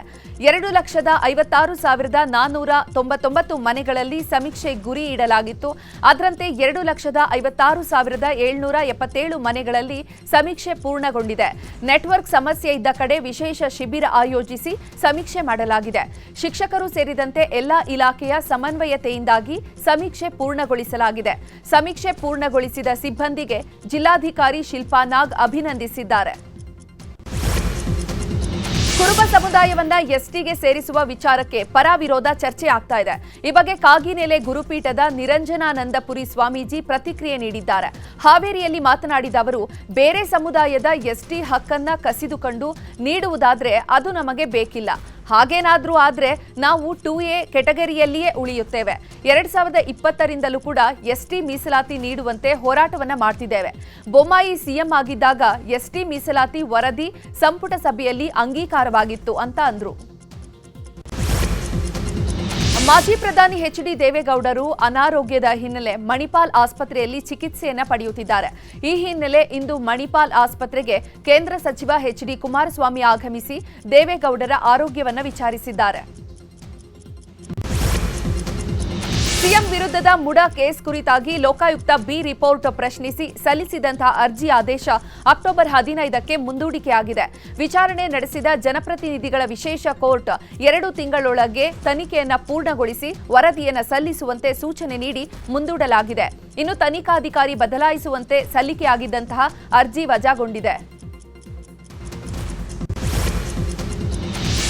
ಎರಡು ಲಕ್ಷದ ಐವತ್ತಾರು ಸಾವಿರದ ನಾನ್ನೂರ ತೊಂಬತ್ತೊಂಬತ್ತು ಮನೆಗಳಲ್ಲಿ ಸಮೀಕ್ಷೆ ಗುರಿ ಇಡಲಾಗಿತ್ತು. ಅದರಂತೆ ಎರಡು ಲಕ್ಷದ ಐವತ್ತಾರು ಸಾವಿರದ ಏಳ್ನೂರ ಎಪ್ಪತ್ತೇಳು ಮನೆಗಳಲ್ಲಿ ಸಮೀಕ್ಷೆ ಪೂರ್ಣಗೊಂಡಿದೆ. ನೆಟ್ವರ್ಕ್ ಸಮಸ್ಯೆ ಇದ್ದ ಕಡೆ ವಿಶೇಷ ಶಿಬಿರ ಆಯೋಜಿಸಿ ಸಮೀಕ್ಷೆ ಮಾಡಲಾಗಿದೆ. ಶಿಕ್ಷಕರು ಸೇರಿದಂತೆ ಎಲ್ಲಾ ಇಲಾಖೆಯ ಸಮನ್ವಯತೆಯಿಂದಾಗಿ ಸಮೀಕ್ಷೆ ಪೂರ್ಣಗೊಳಿಸಲಾಗಿದೆ. ಸಮೀಕ್ಷೆ ಪೂರ್ಣಗೊಳಿಸಿದ ಸಿಬ್ಬಂದಿಗೆ ಜಿಲ್ಲಾಧಿಕಾರಿ ಶಿಲ್ಪಾ ನಾಗ್ ಅಭಿನಂದಿಸಿದ್ದಾರೆ. ಕುರುಬ ಸಮುದಾಯವನ್ನ ಎಸ್ಟಿಗೆ ಸೇರಿಸುವ ವಿಚಾರಕ್ಕೆ ಪರ ವಿರೋಧ ಚರ್ಚೆ ಆಗ್ತಾ ಇದೆ. ಈ ಬಗ್ಗೆ ಕಾಗಿನೆಲೆ ಗುರುಪೀಠದ ನಿರಂಜನಾನಂದಪುರಿ ಸ್ವಾಮೀಜಿ ಪ್ರತಿಕ್ರಿಯೆ ನೀಡಿದ್ದಾರೆ. ಹಾವೇರಿಯಲ್ಲಿ ಮಾತನಾಡಿದ ಅವರು, ಬೇರೆ ಸಮುದಾಯದ ಎಸ್ಟಿ ಹಕ್ಕನ್ನ ಕಸಿದುಕೊಂಡು ನೀಡುವುದಾದ್ರೆ ಅದು ನಮಗೆ ಬೇಕಿಲ್ಲ. ಹಾಗೇನಾದ್ರೂ ಆದರೆ ನಾವು ಟೂ ಎ ಕೆಟಗರಿಯಲ್ಲಿಯೇ ಉಳಿಯುತ್ತೇವೆ. ಎರಡು ಸಾವಿರದ ಇಪ್ಪತ್ತರಿಂದಲೂ ಕೂಡ ಎಸ್ಟಿ ಮೀಸಲಾತಿ ನೀಡುವಂತೆ ಹೋರಾಟವನ್ನ ಮಾಡ್ತಿದ್ದೇವೆ. ಬೊಮ್ಮಾಯಿ ಸಿಎಂ ಆಗಿದ್ದಾಗ ಎಸ್ಟಿ ಮೀಸಲಾತಿ ವರದಿ ಸಂಪುಟ ಸಭೆಯಲ್ಲಿ ಅಂಗೀಕಾರವಾಗಿತ್ತು ಅಂತ ಅಂದ್ರು. ಮಾಜಿ ಪ್ರಧಾನಿ ಎಚ್ ಡಿ ದೇವೇಗೌಡರು ಅನಾರೋಗ್ಯದ ಹಿನ್ನೆಲೆ ಮಣಿಪಾಲ್ ಆಸ್ಪತ್ರೆಯಲ್ಲಿ ಚಿಕಿತ್ಸೆಯನ್ನು ಪಡೆಯುತ್ತಿದ್ದಾರೆ. ಈ ಹಿನ್ನೆಲೆ ಇಂದು ಮಣಿಪಾಲ್ ಆಸ್ಪತ್ರೆಗೆ ಕೇಂದ್ರ ಸಚಿವ ಎಚ್ ಡಿ ಕುಮಾರಸ್ವಾಮಿ ಆಗಮಿಸಿ ದೇವೇಗೌಡರ ಆರೋಗ್ಯವನ್ನು ವಿಚಾರಿಸಿದ್ದಾರೆ. ಸಿಎಂ ವಿರುದ್ಧದ ಮುಡ ಕೇಸ್ ಕುರಿತಾಗಿ ಲೋಕಾಯುಕ್ತ ಬಿ ರಿಪೋರ್ಟ್ ಪ್ರಶ್ನಿಸಿ ಸಲ್ಲಿಸಿದಂತಹ ಅರ್ಜಿ ಆದೇಶ ಅಕ್ಟೋಬರ್ ಹದಿನೈದಕ್ಕೆ ಮುಂದೂಡಿಕೆಯಾಗಿದೆ. ವಿಚಾರಣೆ ನಡೆಸಿದ ಜನಪ್ರತಿನಿಧಿಗಳ ವಿಶೇಷ ಕೋರ್ಟ್ ಎರಡು ತಿಂಗಳೊಳಗೆ ತನಿಖೆಯನ್ನು ಪೂರ್ಣಗೊಳಿಸಿ ವರದಿಯನ್ನು ಸಲ್ಲಿಸುವಂತೆ ಸೂಚನೆ ನೀಡಿ ಮುಂದೂಡಲಾಗಿದೆ. ಇನ್ನು ತನಿಖಾಧಿಕಾರಿ ಬದಲಾಯಿಸುವಂತೆ ಸಲ್ಲಿಕೆಯಾಗಿದ್ದಂತಹ ಅರ್ಜಿ ವಜಾಗೊಂಡಿದೆ.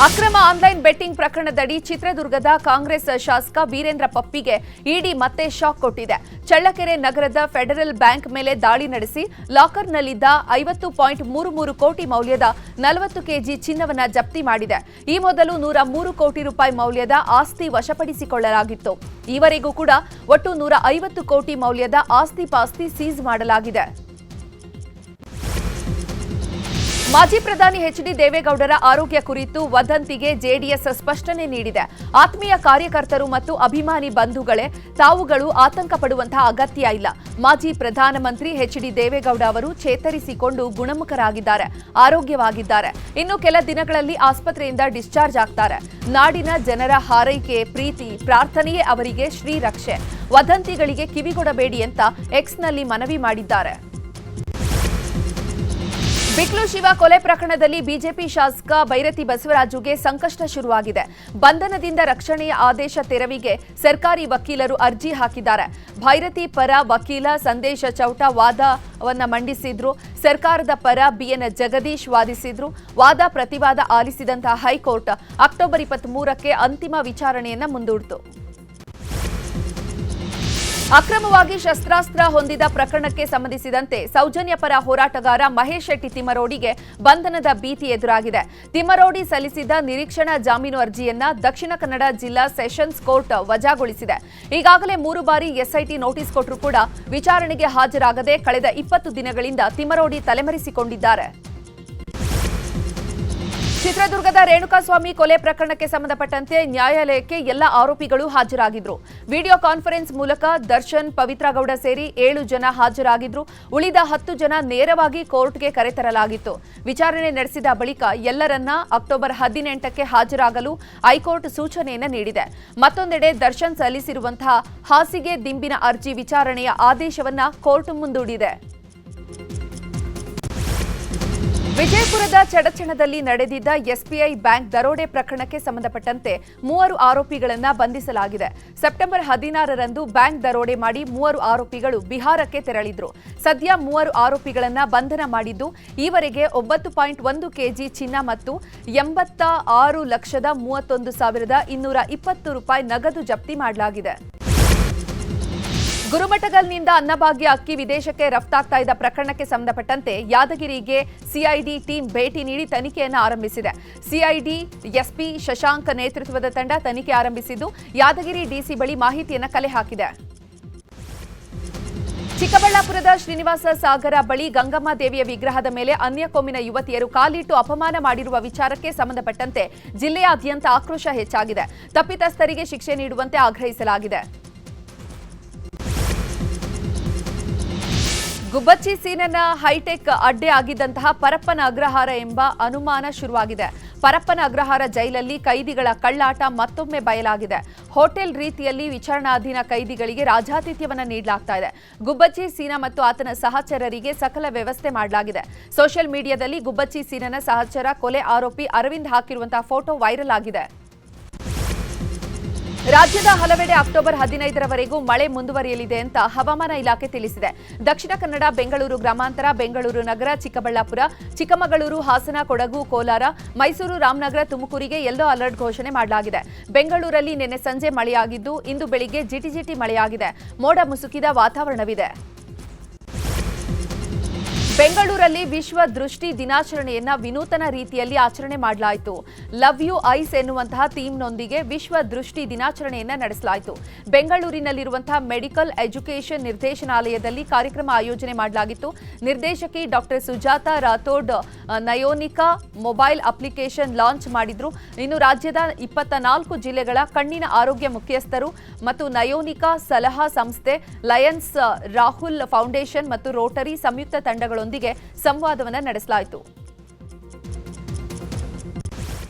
ಅಕ್ರಮ ಆನ್ಲೈನ್ ಬೆಟ್ಟಿಂಗ್ ಪ್ರಕರಣದಡಿ ಚಿತ್ರದುರ್ಗದ ಕಾಂಗ್ರೆಸ್ ಶಾಸಕ ವೀರೇಂದ್ರ ಪಪ್ಪಿಗೆ ಇಡಿ ಮತ್ತೆ ಶಾಕ್ ಕೊಟ್ಟಿದೆ. ಚಳ್ಳಕೆರೆ ನಗರದ ಫೆಡರಲ್ ಬ್ಯಾಂಕ್ ಮೇಲೆ ದಾಳಿ ನಡೆಸಿ ಲಾಕರ್ನಲ್ಲಿದ್ದ ಐವತ್ತು ಪಾಯಿಂಟ್ ಮೂರು ಮೂರು ಕೋಟಿ ಮೌಲ್ಯದ ನಲವತ್ತು ಕೆಜಿ ಚಿನ್ನವನ್ನ ಜಪ್ತಿ ಮಾಡಿದೆ. ಈ ಮೊದಲು ನೂರ ಮೂರು ಕೋಟಿ ರೂಪಾಯಿ ಮೌಲ್ಯದ ಆಸ್ತಿ ವಶಪಡಿಸಿಕೊಳ್ಳಲಾಗಿತ್ತು. ಈವರೆಗೂ ಕೂಡ ಒಟ್ಟು ನೂರ ಐವತ್ತು ಕೋಟಿ ಮೌಲ್ಯದ ಆಸ್ತಿ ಪಾಸ್ತಿ ಸೀಸ್ ಮಾಡಲಾಗಿದೆ. ಮಾಜಿ ಪ್ರಧಾನಿ ಎಚ್ ಡಿ ದೇವೇಗೌಡರ ಆರೋಗ್ಯ ಕುರಿತು ವದಂತಿಗೆ ಜೆಡಿಎಸ್ ಸ್ಪಷ್ಟನೆ ನೀಡಿದೆ. ಆತ್ಮೀಯ ಕಾರ್ಯಕರ್ತರು ಮತ್ತು ಅಭಿಮಾನಿ ಬಂಧುಗಳೇ ತಾವುಗಳು ಆತಂಕ ಪಡುವಂತಹ ಅಗತ್ಯ ಇಲ್ಲ. ಮಾಜಿ ಪ್ರಧಾನಮಂತ್ರಿ ಎಚ್ ಡಿ ದೇವೇಗೌಡ ಅವರು ಚೇತರಿಸಿಕೊಂಡು ಗುಣಮುಖರಾಗಿದ್ದಾರೆ, ಆರೋಗ್ಯವಾಗಿದ್ದಾರೆ. ಇನ್ನು ಕೆಲ ದಿನಗಳಲ್ಲಿ ಆಸ್ಪತ್ರೆಯಿಂದ ಡಿಸ್ಚಾರ್ಜ್ ಆಗ್ತಾರೆ. ನಾಡಿನ ಜನರ ಹಾರೈಕೆ, ಪ್ರೀತಿ, ಪ್ರಾರ್ಥನೆಯೇ ಅವರಿಗೆ ಶ್ರೀರಕ್ಷೆ. ವದಂತಿಗಳಿಗೆ ಕಿವಿಗೊಡಬೇಡಿ ಅಂತ ಎಕ್ಸ್ನಲ್ಲಿ ಮನವಿ ಮಾಡಿದ್ದಾರೆ. ಬಿಕ್ಲು ಶಿವ ಕೊಲೆ ಪ್ರಕರಣದಲ್ಲಿ ಬಿಜೆಪಿ ಶಾಸಕ ಬೈರತಿ ಬಸವರಾಜುಗೆ ಸಂಕಷ್ಟ ಶುರುವಾಗಿದೆ. ಬಂಧನದಿಂದ ರಕ್ಷಣೆಯ ಆದೇಶ ತೆರವಿಗೆ ಸರ್ಕಾರಿ ವಕೀಲರು ಅರ್ಜಿ ಹಾಕಿದ್ದಾರೆ. ಭೈರತಿ ಪರ ವಕೀಲ ಸಂದೇಶ ಚೌಟ ವಾದವನ್ನ ಮಂಡಿಸಿದ್ರು. ಸರ್ಕಾರದ ಪರ ಬಿಎನ್ ಜಗದೀಶ್ ವಾದಿಸಿದ್ರು. ವಾದ ಪ್ರತಿವಾದ ಆಲಿಸಿದಂತಹ ಹೈಕೋರ್ಟ್ ಅಕ್ಟೋಬರ್ ಇಪ್ಪತ್ತ್ ಮೂರಕ್ಕೆ ಅಂತಿಮ ವಿಚಾರಣೆಯನ್ನ ಮುಂದೂಡಿತು. ಅಕ್ರಮವಾಗಿ ಶಸ್ತ್ರಾಸ್ತ್ರ ಹೊಂದಿದ ಪ್ರಕರಣಕ್ಕೆ ಸಂಬಂಧಿಸಿದಂತೆ ಸೌಜನ್ಯ ಪರ ಹೋರಾಟಗಾರ ಮಹೇಶ್ ಶೆಟ್ಟಿ ತಿಮ್ಮರೋಡಿಗೆ ಬಂಧನದ ಭೀತಿ ಎದುರಾಗಿದೆ. ತಿಮ್ಮರೋಡಿ ಸಲ್ಲಿಸಿದ್ದ ನಿರೀಕ್ಷಣಾ ಜಾಮೀನು ಅರ್ಜಿಯನ್ನ ದಕ್ಷಿಣ ಕನ್ನಡ ಜಿಲ್ಲಾ ಸೆಷನ್ಸ್ ಕೋರ್ಟ್ ವಜಾಗೊಳಿಸಿದೆ. ಈಗಾಗಲೇ ಮೂರು ಬಾರಿ ಎಸ್ಐಟಿ ನೋಟಿಸ್ ಕೊಟ್ಟರೂ ಕೂಡ ವಿಚಾರಣೆಗೆ ಹಾಜರಾಗದೆ ಕಳೆದ ಇಪ್ಪತ್ತು ದಿನಗಳಿಂದ ತಿಮ್ಮರೋಡಿ ತಲೆಮರೆಸಿಕೊಂಡಿದ್ದಾರೆ. ಚಿತ್ರದುರ್ಗದ ರೇಣುಕಾಸ್ವಾಮಿ ಕೊಲೆ ಪ್ರಕರಣಕ್ಕೆ ಸಂಬಂಧಪಟ್ಟಂತೆ ನ್ಯಾಯಾಲಯಕ್ಕೆ ಎಲ್ಲ ಆರೋಪಿಗಳು ಹಾಜರಾಗಿದ್ರು. ವಿಡಿಯೋ ಕಾನ್ಫರೆನ್ಸ್ ಮೂಲಕ ದರ್ಶನ್, ಪವಿತ್ರಗೌಡ ಸೇರಿ ಏಳು ಜನ ಹಾಜರಾಗಿದ್ರು. ಉಳಿದ ಹತ್ತು ಜನ ನೇರವಾಗಿ ಕೋರ್ಟ್ಗೆ ಕರೆತರಲಾಗಿತ್ತು. ವಿಚಾರಣೆ ನಡೆಸಿದ ಬಳಿಕ ಎಲ್ಲರನ್ನ ಅಕ್ಟೋಬರ್ ಹದಿನೆಂಟಕ್ಕೆ ಹಾಜರಾಗಲು ಹೈಕೋರ್ಟ್ ಸೂಚನೆಯನ್ನು ನೀಡಿದೆ. ಮತ್ತೊಂದೆಡೆ ದರ್ಶನ್ ಸಲ್ಲಿಸಿರುವಂತಹ ಹಾಸಿಗೆ ದಿಂಬಿನ ಅರ್ಜಿ ವಿಚಾರಣೆಯ ಆದೇಶವನ್ನ ಕೋರ್ಟ್ ಮುಂದೂಡಿದೆ. ವಿಜಯಪುರದ ಚಡಚಣದಲ್ಲಿ ನಡೆದಿದ್ದ ಎಸ್ಬಿಐ ಬ್ಯಾಂಕ್ ದರೋಡೆ ಪ್ರಕರಣಕ್ಕೆ ಸಂಬಂಧಪಟ್ಟಂತೆ ಮೂವರು ಆರೋಪಿಗಳನ್ನು ಬಂಧಿಸಲಾಗಿದೆ. ಸೆಪ್ಟೆಂಬರ್ ಹದಿನಾರರಂದು ಬ್ಯಾಂಕ್ ದರೋಡೆ ಮಾಡಿ ಮೂವರು ಆರೋಪಿಗಳು ಬಿಹಾರಕ್ಕೆ ತೆರಳಿದ್ರು. ಸದ್ಯ ಮೂವರು ಆರೋಪಿಗಳನ್ನು ಬಂಧನ ಮಾಡಿದ್ದು, ಈವರೆಗೆ ಒಂಬತ್ತು ಪಾಯಿಂಟ್ ಒಂದು ಕೆಜಿ ಚಿನ್ನ ಮತ್ತು ಎಂಬತ್ತ ಆರು ಲಕ್ಷದ ಮೂವತ್ತೊಂದು ಸಾವಿರದ ಇನ್ನೂರ ಇಪ್ಪತ್ತು ರೂಪಾಯಿ ನಗದು ಜಪ್ತಿ ಮಾಡಲಾಗಿದೆ. ಗುರುಮಠಗಲ್ನಿಂದ ಅನ್ನಭಾಗ್ಯ ಅಕ್ಕಿ ವಿದೇಶಕ್ಕೆ ರಫ್ತಾಗ್ತಾ ಇದ್ದ ಪ್ರಕರಣಕ್ಕೆ ಸಂಬಂಧಪಟ್ಟಂತೆ ಯಾದಗಿರಿಗೆ ಸಿಐಡಿ ಟೀಂ ಭೇಟಿ ನೀಡಿ ತನಿಖೆಯನ್ನು ಆರಂಭಿಸಿದೆ. ಸಿಐಡಿ, ಎಸ್ಪಿ ಶಶಾಂಕ್ ನೇತೃತ್ವದ ತಂಡ ತನಿಖೆ ಆರಂಭಿಸಿದ್ದು, ಯಾದಗಿರಿ ಡಿಸಿ ಬಳಿ ಮಾಹಿತಿಯನ್ನು ಕಲೆ ಹಾಕಿದೆ. ಚಿಕ್ಕಬಳ್ಳಾಪುರದ ಶ್ರೀನಿವಾಸ ಸಾಗರ ಬಳಿ ಗಂಗಮ್ಮ ದೇವಿಯ ವಿಗ್ರಹದ ಮೇಲೆ ಅನ್ಯ ಕೊಮ್ಮಿನ ಯುವತಿಯರು ಕಾಲಿಟ್ಟು ಅಪಮಾನ ಮಾಡಿರುವ ವಿಚಾರಕ್ಕೆ ಸಂಬಂಧಪಟ್ಟಂತೆ ಜಿಲ್ಲೆಯಾದ್ಯಂತ ಆಕ್ರೋಶ ಹೆಚ್ಚಾಗಿದೆ. ತಪ್ಪಿತಸ್ಥರಿಗೆ ಶಿಕ್ಷೆ ನೀಡುವಂತೆ ಆಗ್ರಹಿಸಲಾಗಿದೆ. ಗುಬ್ಬಚ್ಚಿ ಸೀನನ್ನ ಹೈಟೆಕ್ ಅಡ್ಡೆ ಆಗಿದ್ದಂತಹ ಪರಪ್ಪನ ಅಗ್ರಹಾರ ಎಂಬ ಅನುಮಾನ ಶುರುವಾಗಿದೆ. ಪರಪ್ಪನ ಅಗ್ರಹಾರ ಜೈಲಲ್ಲಿ ಕೈದಿಗಳ ಕಳ್ಳಾಟ ಮತ್ತೊಮ್ಮೆ ಬಯಲಾಗಿದೆ. ಹೋಟೆಲ್ ರೀತಿಯಲ್ಲಿ ವಿಚಾರಣಾಧೀನ ಕೈದಿಗಳಿಗೆ ರಾಜಾತಿಥ್ಯವನ್ನು ನೀಡಲಾಗ್ತಾ ಇದೆ. ಗುಬ್ಬಚ್ಚಿ ಸೀನಾ ಮತ್ತು ಆತನ ಸಹಚರರಿಗೆ ಸಕಲ ವ್ಯವಸ್ಥೆ ಮಾಡಲಾಗಿದೆ. ಸೋಷಿಯಲ್ ಮೀಡಿಯಾದಲ್ಲಿ ಗುಬ್ಬಚ್ಚಿ ಸೀನನ ಸಹಚರ ಕೊಲೆ ಆರೋಪಿ ಅರವಿಂದ್ ಹಾಕಿರುವಂತಹ ಫೋಟೋ ವೈರಲ್ ಆಗಿದೆ. ರಾಜ್ಯದ ಹಲವೆಡೆ ಅಕ್ಟೋಬರ್ ಹದಿನೈದರವರೆಗೂ ಮಳೆ ಮುಂದುವರಿಯಲಿದೆ ಅಂತ ಹವಾಮಾನ ಇಲಾಖೆ ತಿಳಿಸಿದೆ. ದಕ್ಷಿಣ ಕನ್ನಡ, ಬೆಂಗಳೂರು ಗ್ರಾಮಾಂತರ, ಬೆಂಗಳೂರು ನಗರ, ಚಿಕ್ಕಬಳ್ಳಾಪುರ, ಚಿಕ್ಕಮಗಳೂರು, ಹಾಸನ, ಕೊಡಗು, ಕೋಲಾರ, ಮೈಸೂರು, ರಾಮನಗರ, ತುಮಕೂರಿಗೆ ಯೆಲ್ಲೋ ಅಲರ್ಟ್ ಘೋಷಣೆ ಮಾಡಲಾಗಿದೆ. ಬೆಂಗಳೂರಲ್ಲಿ ನಿನ್ನೆ ಸಂಜೆ ಮಳೆಯಾಗಿದ್ದು, ಇಂದು ಬೆಳಿಗ್ಗೆ ಜಿಟಿಜಿಟಿ ಮಳೆಯಾಗಿದೆ. ಮೋಡ ಮುಸುಕಿದ ವಾತಾವರಣವಿದೆ. ಬೆಂಗಳೂರಲ್ಲಿ ವಿಶ್ವ ದೃಷ್ಟಿ ದಿನಾಚರಣೆಯನ್ನ ವಿನೂತನ ರೀತಿಯಲ್ಲಿ ಆಚರಣೆ ಮಾಡಲಾಯಿತು. ಲವ್ ಯು ಐಸ್ ಎನ್ನುವಂತಹ ಥೀಮ್ನೊಂದಿಗೆ ವಿಶ್ವ ದೃಷ್ಟಿ ದಿನಾಚರಣೆಯನ್ನ ನಡೆಸಲಾಯಿತು. ಬೆಂಗಳೂರಿನಲ್ಲಿರುವಂತಹ ಮೆಡಿಕಲ್ ಎಜುಕೇಷನ್ ನಿರ್ದೇಶನಾಲಯದಲ್ಲಿ ಕಾರ್ಯಕ್ರಮ ಆಯೋಜನೆ ಮಾಡಲಾಗಿತ್ತು. ನಿರ್ದೇಶಕಿ doctor Sujata Rathod Nayonika mobile application launch ಮಾಡಿದ್ರು. ಇನ್ನು ರಾಜ್ಯದ ಇಪ್ಪತ್ತ ನಾಲ್ಕು ಜಿಲ್ಲೆಗಳ ಕಣ್ಣಿನ ಆರೋಗ್ಯ ಮುಖ್ಯಸ್ಥರು ಮತ್ತು ನಯೋನಿಕಾ ಸಲಹಾ ಸಂಸ್ಥೆ ಲಯನ್ಸ್ ರಾಹುಲ್ ಫೌಂಡೇಶನ್ ಮತ್ತು ರೋಟರಿ ಸಂಯುಕ್ತ ತಂಡಗಳೊಂದಿಗೆ ಸಂವಾದವನ್ನು ನಡೆಸಲಾಯಿತು.